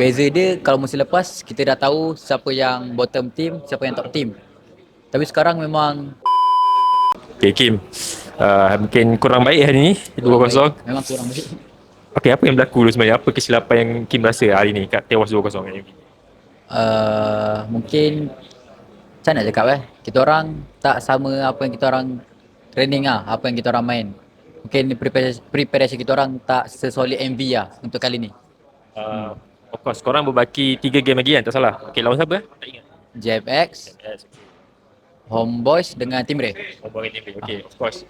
Beza dia kalau musim lepas kita dah tahu siapa yang bottom team, siapa yang top team. Tapi sekarang memang Okay Kim. Uh, Mungkin kurang baik hari ni 2-0 Memang kurang baik. Okay apa yang berlaku dulu sebenarnya? Apa kesilapan yang Kim rasa hari ni Kat tewas 2-0 kat Uh, mungkin macam nak cakap eh? Kita orang tak sama apa yang kita orang training ah apa yang kita orang main. Mungkin preparation, preparation kita orang tak sesolid MV lah untuk kali ni. Uh, Of course korang berbaki 3 game lagi kan tak salah Okay lawan siapa? Tak ingat JFX Yes Homeboys dengan Team Ray Oh, bagi TV. Okay, of course.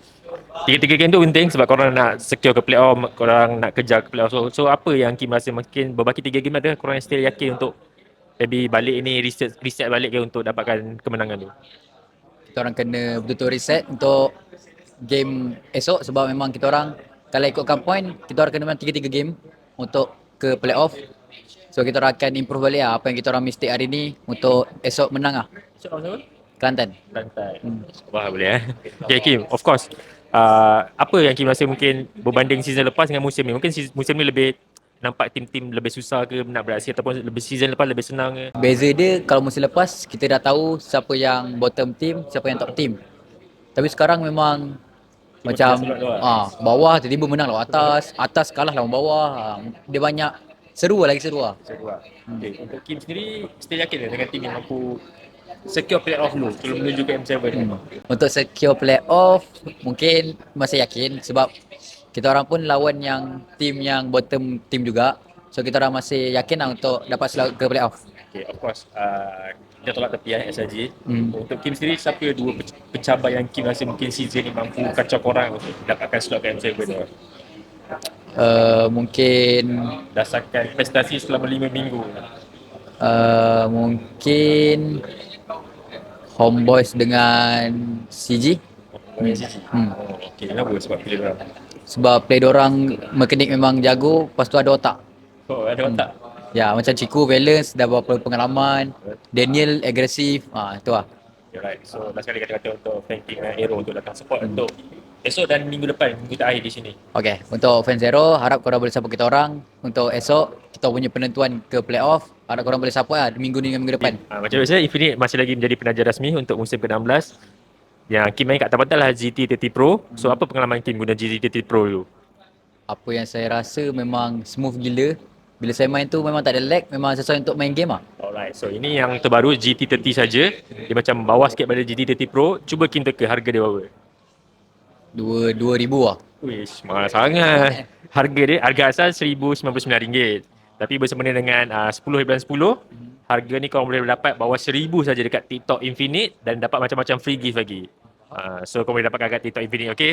Tiga-tiga game tu penting sebab korang nak secure ke playoff, korang nak kejar ke playoff. So, so apa yang Kim rasa mungkin berbaki tiga game ada korang yang still yakin untuk maybe balik ni reset, reset balik ke untuk dapatkan kemenangan tu? kita orang kena betul-betul reset untuk game esok sebab memang kita orang kalau ikutkan point kita orang kena menang 3-3 game untuk ke playoff so kita orang akan improve balik lah apa yang kita orang mistake hari ni untuk esok menang lah So, lawan siapa? Kelantan Lantai. Hmm. Wah, boleh eh. Okay, Kim, of course. Uh, apa yang Kim rasa mungkin berbanding season lepas dengan musim ni? Mungkin musim ni lebih nampak tim-tim lebih susah ke nak beraksi ataupun lebih season lepas lebih senang ke? Beza dia kalau musim lepas kita dah tahu siapa yang bottom team, siapa yang top team. Tapi sekarang memang macam biasa lah. ah bawah tiba-tiba menang lawan atas, atas kalah lawan bawah. Ah, dia banyak seru lah lagi seru lah. Seru lah. Okay. Untuk Kim sendiri, still yakin dengan tim yang mampu secure playoff dulu sebelum menuju ke M7 ni? Untuk secure playoff mungkin masih yakin sebab kita orang pun lawan yang team yang bottom team juga. So kita orang masih yakin lah untuk dapat selalu ke playoff. Okay, of course. Uh, kita tolak tepi eh, SRG. Hmm. Untuk Kim sendiri, siapa dua pec- pencabar yang Kim rasa mungkin season ni mampu kacau korang untuk dapatkan slot ke M7 ni? Uh, mungkin Dasarkan prestasi selama 5 minggu. uh, mungkin Homeboys dengan CG Hmm. Hmm. Okay. Kenapa sebab pilih orang? sebab play dorang mekanik memang jago lepas tu ada otak. Oh, ada otak. Ya macam Ciku balance dah berapa pengalaman. Daniel agresif. Ah tu lah. You're right. So, last kali kata-kata untuk Frankie dengan Aero untuk datang support untuk esok dan minggu depan, minggu terakhir di sini. Okay, untuk Fan Zero, harap korang boleh support kita orang. Untuk esok, kita punya penentuan ke playoff. Harap korang boleh support lah minggu ni dengan minggu depan. Uh, macam biasa, Infinite masih lagi menjadi penaja rasmi untuk musim ke-16. Yang Kim main kat atas lah GT30 Pro. So, apa pengalaman Kim guna GT30 Pro dulu? Apa yang saya rasa memang smooth gila. Bila saya main tu memang tak ada lag, memang sesuai untuk main game lah. Alright, so ini yang terbaru GT30 saja. Dia macam bawah sikit pada GT30 Pro. Cuba Kim teka harga dia berapa? Dua, dua ribu lah. Wish, mahal sangat. Harga dia, harga asal RM1,099. Tapi bersempena dengan uh, 10 bulan 10, harga ni korang boleh dapat bawah RM1,000 saja dekat TikTok Infinite dan dapat macam-macam free gift lagi. Uh, so korang boleh dapatkan kat TikTok Infinite, okay?